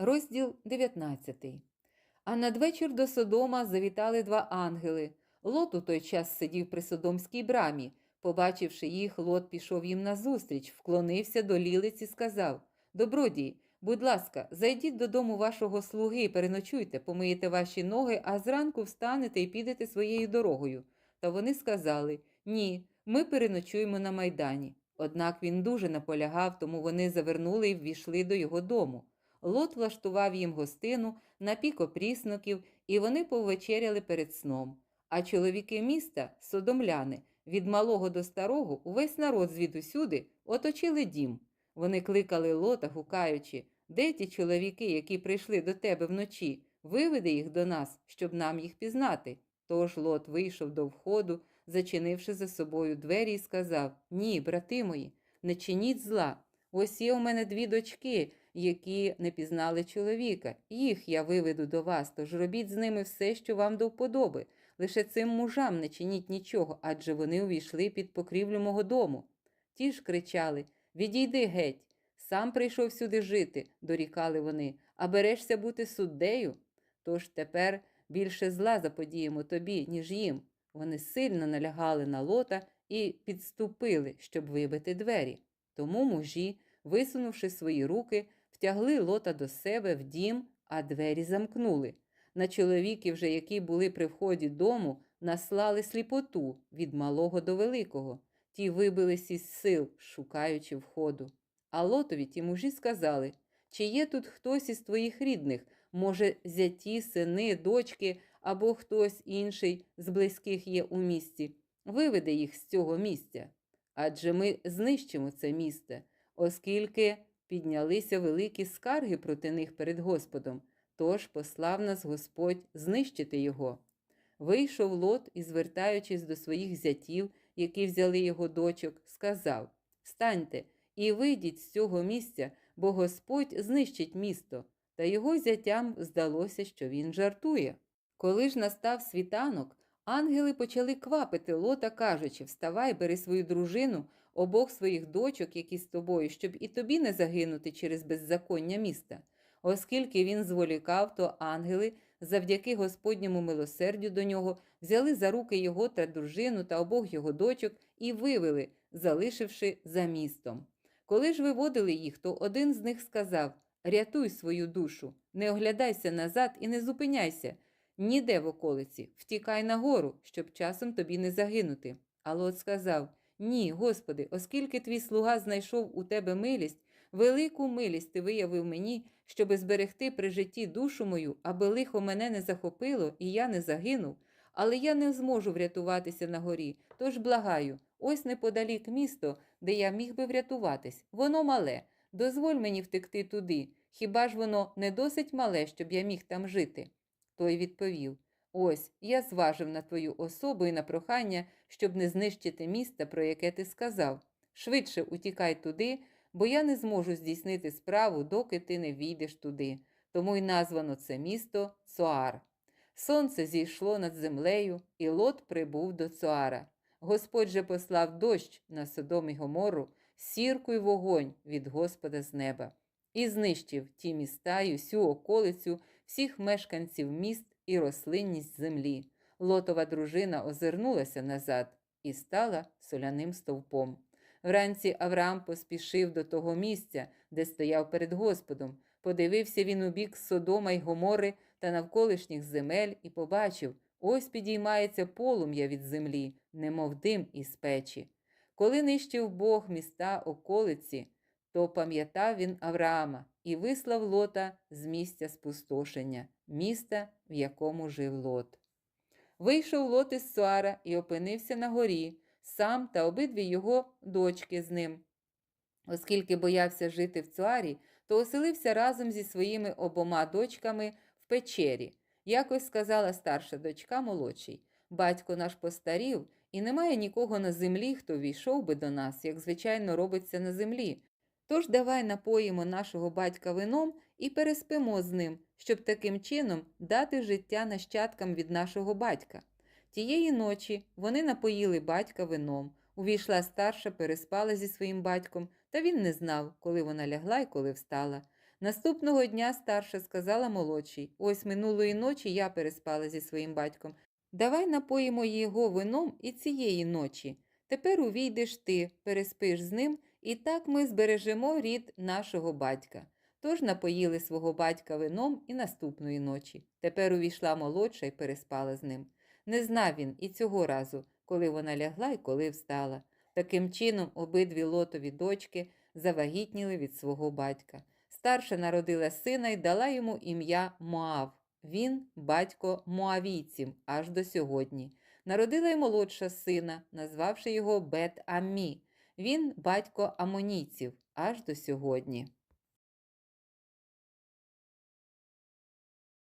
Розділ 19. А надвечір до Содома завітали два ангели. Лот у той час сидів при Содомській брамі. Побачивши їх, Лот пішов їм назустріч, вклонився до лілиць і сказав: Добродій, будь ласка, зайдіть додому вашого слуги переночуйте, помиєте ваші ноги, а зранку встанете і підете своєю дорогою. Та вони сказали: Ні, ми переночуємо на майдані. Однак він дуже наполягав, тому вони завернули і ввійшли до його дому. Лот влаштував їм гостину, напік опрісноків, і вони повечеряли перед сном. А чоловіки міста, содомляни, від малого до старого, увесь народ звідусюди оточили дім. Вони кликали лота, гукаючи, де ті чоловіки, які прийшли до тебе вночі, виведи їх до нас, щоб нам їх пізнати. Тож лот вийшов до входу, зачинивши за собою двері, і сказав: Ні, брати мої, не чиніть зла. Ось є у мене дві дочки, які не пізнали чоловіка. Їх я виведу до вас, тож робіть з ними все, що вам до вподоби. Лише цим мужам не чиніть нічого, адже вони увійшли під покрівлю мого дому. Ті ж кричали Відійди геть, сам прийшов сюди жити, дорікали вони, а берешся бути суддею. Тож тепер більше зла заподіємо тобі, ніж їм. Вони сильно налягали на лота і підступили, щоб вибити двері. Тому мужі, висунувши свої руки, втягли лота до себе в дім, а двері замкнули. На чоловіків же, які були при вході дому, наслали сліпоту від малого до великого. Ті вибились із сил, шукаючи входу. А лотові ті мужі сказали: чи є тут хтось із твоїх рідних, може, зяті, сини, дочки або хтось інший з близьких є у місті? Виведи їх з цього місця. Адже ми знищимо це місце, оскільки піднялися великі скарги проти них перед Господом, тож послав нас Господь знищити його. Вийшов лот і, звертаючись до своїх зятів, які взяли його дочок, сказав: Встаньте і вийдіть з цього місця, бо Господь знищить місто. Та його зятям здалося, що він жартує. Коли ж настав світанок, ангели почали квапити лота, кажучи: Вставай, бери свою дружину, обох своїх дочок, які з тобою, щоб і тобі не загинути через беззаконня міста. Оскільки він зволікав, то ангели, завдяки Господньому милосердю до нього, взяли за руки його та дружину та обох його дочок і вивели, залишивши за містом. Коли ж виводили їх, то один з них сказав: Рятуй свою душу, не оглядайся назад і не зупиняйся. Ніде в околиці, втікай нагору, щоб часом тобі не загинути. А Лот сказав: Ні, Господи, оскільки твій слуга знайшов у тебе милість, велику милість ти виявив мені, щоби зберегти при житті душу мою, аби лихо мене не захопило і я не загинув. Але я не зможу врятуватися на горі, тож благаю, ось неподалік місто, де я міг би врятуватись. Воно мале. Дозволь мені втекти туди. Хіба ж воно не досить мале, щоб я міг там жити? Той відповів: Ось я зважив на твою особу і на прохання, щоб не знищити міста, про яке ти сказав. Швидше утікай туди, бо я не зможу здійснити справу, доки ти не війдеш туди. Тому й названо це місто Цоар. Сонце зійшло над землею, і лот прибув до Цоара. Господь же послав дощ на Содом і Гомору, сірку й вогонь від Господа з неба, і знищив ті міста й усю околицю, всіх мешканців міст і рослинність землі. Лотова дружина озирнулася назад і стала соляним стовпом. Вранці Авраам поспішив до того місця, де стояв перед Господом. Подивився він у бік Содома й Гомори та навколишніх земель і побачив, ось підіймається полум'я від землі, немов дим із печі. Коли нищив Бог міста околиці, то пам'ятав він Авраама і вислав лота з місця спустошення, міста, в якому жив лот. Вийшов лот із Суара і опинився на горі, сам та обидві його дочки з ним. Оскільки боявся жити в Цуарі, то оселився разом зі своїми обома дочками в печері. Якось сказала старша дочка молодшій батько наш постарів, і немає нікого на землі, хто війшов би до нас, як звичайно робиться на землі. Тож давай напоїмо нашого батька вином і переспимо з ним, щоб таким чином дати життя нащадкам від нашого батька. Тієї ночі вони напоїли батька вином. Увійшла старша, переспала зі своїм батьком, та він не знав, коли вона лягла і коли встала. Наступного дня старша сказала молодшій: Ось минулої ночі я переспала зі своїм батьком. Давай напоїмо його вином і цієї ночі. Тепер увійдеш ти, переспиш з ним, і так ми збережемо рід нашого батька. Тож напоїли свого батька вином і наступної ночі. Тепер увійшла молодша і переспала з ним. Не знав він і цього разу, коли вона лягла і коли встала. Таким чином, обидві лотові дочки завагітніли від свого батька. Старша народила сина і дала йому ім'я Моав. Він батько Моавійців аж до сьогодні. Народила й молодша сина, назвавши його Бет Аммі. Він батько амонійців аж до сьогодні.